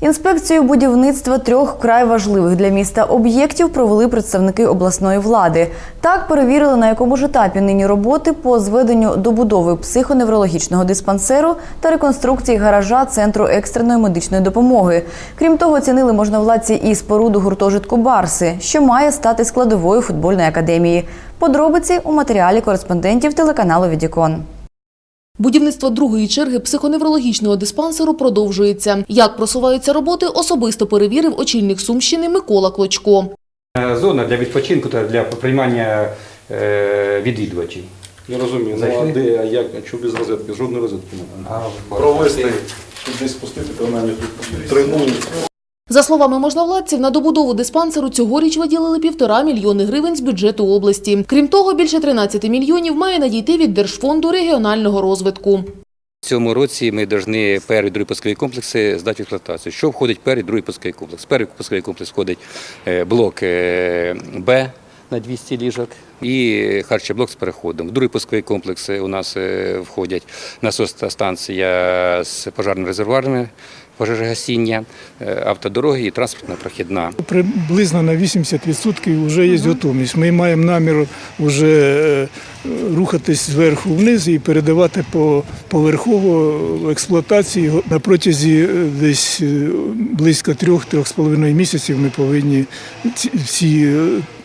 Інспекцію будівництва трьох вкрай важливих для міста об'єктів провели представники обласної влади. Так перевірили, на якому ж етапі нині роботи по зведенню добудови психоневрологічного диспансеру та реконструкції гаража центру екстреної медичної допомоги. Крім того, оцінили можновладці і споруду гуртожитку Барси, що має стати складовою футбольної академії. Подробиці у матеріалі кореспондентів телеканалу Відікон. Будівництво другої черги психоневрологічного диспансеру продовжується. Як просуваються роботи, особисто перевірив очільник Сумщини Микола Клочко. Е, Зона для відпочинку та для приймання е, відвідувачів. Я розумію, ну а де, а як, а що без розетки? Жодної розетки немає. Провести, туди спустити, принаймні тут тренують. За словами можновладців, на добудову диспансеру цьогоріч виділили півтора мільйони гривень з бюджету області. Крім того, більше 13 мільйонів має надійти від Держфонду регіонального розвитку. В цьому році ми повинні перший другий пускові комплекси здати в експлуатацію. Що входить перший другий пусковий комплекс? Перший пусковий комплекс входить е, блок е, Б на 200 ліжок і харчоблок з переходом. В другий пусковий комплекс у нас е, входять насосна станція з пожарними резервуарами, пожежогасіння, е, автодороги і транспортна прохідна. Приблизно на 80% вже є готовність. Ми маємо намір вже е, рухатись зверху вниз і передавати по поверхово експлуатації. На протязі е, десь близько трьох-трьох з половиною місяців ми повинні ці-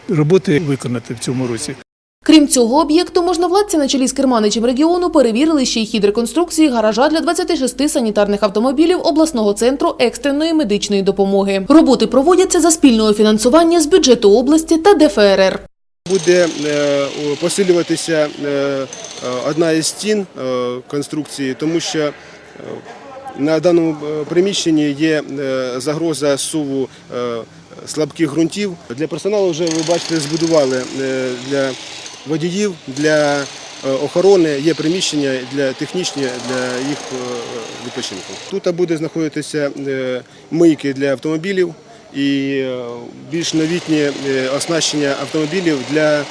роботи виконати в цьому році. Крім цього об'єкту, можновладці на чолі з керманичем регіону перевірили ще й хід реконструкції гаража для 26 санітарних автомобілів обласного центру екстреної медичної допомоги. Роботи проводяться за спільного фінансування з бюджету області та ДФРР. Буде е, посилюватися е, е, одна із стін конструкції, тому що на даному приміщенні є загроза суву слабких ґрунтів. Для персоналу вже ви бачите, збудували для водіїв, для е, охорони є приміщення для технічні для їх е, відпочинку. Тут буде знаходитися е, мийки для автомобілів і більш новітнє е, оснащення автомобілів для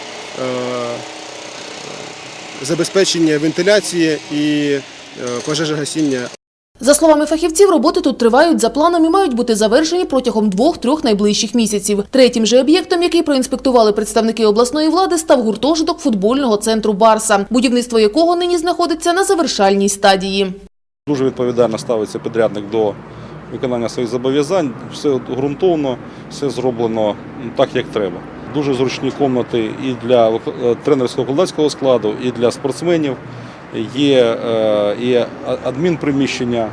забезпечення вентиляції і пожежогасіння. За словами фахівців, роботи тут тривають за планом і мають бути завершені протягом двох-трьох найближчих місяців. Третім же об'єктом, який проінспектували представники обласної влади, став гуртожиток футбольного центру Барса, будівництво якого нині знаходиться на завершальній стадії. Дуже відповідально ставиться підрядник до виконання своїх зобов'язань. Все ґрунтовно, все зроблено так, як треба. Дуже зручні кімнати і для е, тренерсько-викладацького складу, і для спортсменів Є е, і а- адмінприміщення,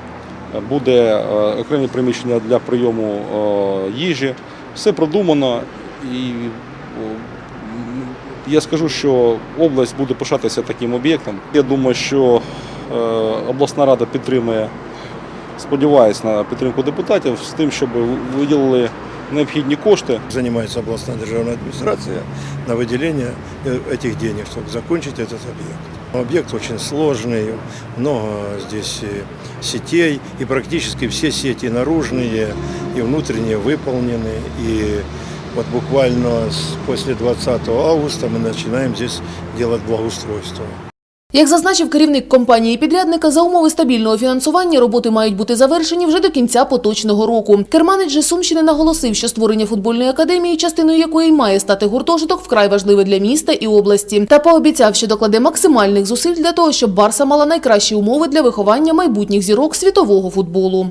буде е, окремі приміщення для прийому е, їжі. Все продумано і о, м, я скажу, що область буде пишатися таким об'єктом. Я думаю, що е, обласна рада підтримує, сподіваюся на підтримку депутатів з тим, щоб виділили необхідні кошти. занимается областная державная администрация на выделение э, этих денег, чтобы закончить этот объект. Объект очень сложный, много здесь э, сетей, и практически все сети наружные и внутренние выполнены. И вот буквально с- после 20 августа мы начинаем здесь делать благоустройство. Як зазначив керівник компанії-підрядника, за умови стабільного фінансування роботи мають бути завершені вже до кінця поточного року. Керманич Сумщини наголосив, що створення футбольної академії, частиною якої має стати гуртожиток, вкрай важливе для міста і області. Та пообіцяв, що докладе максимальних зусиль для того, щоб Барса мала найкращі умови для виховання майбутніх зірок світового футболу.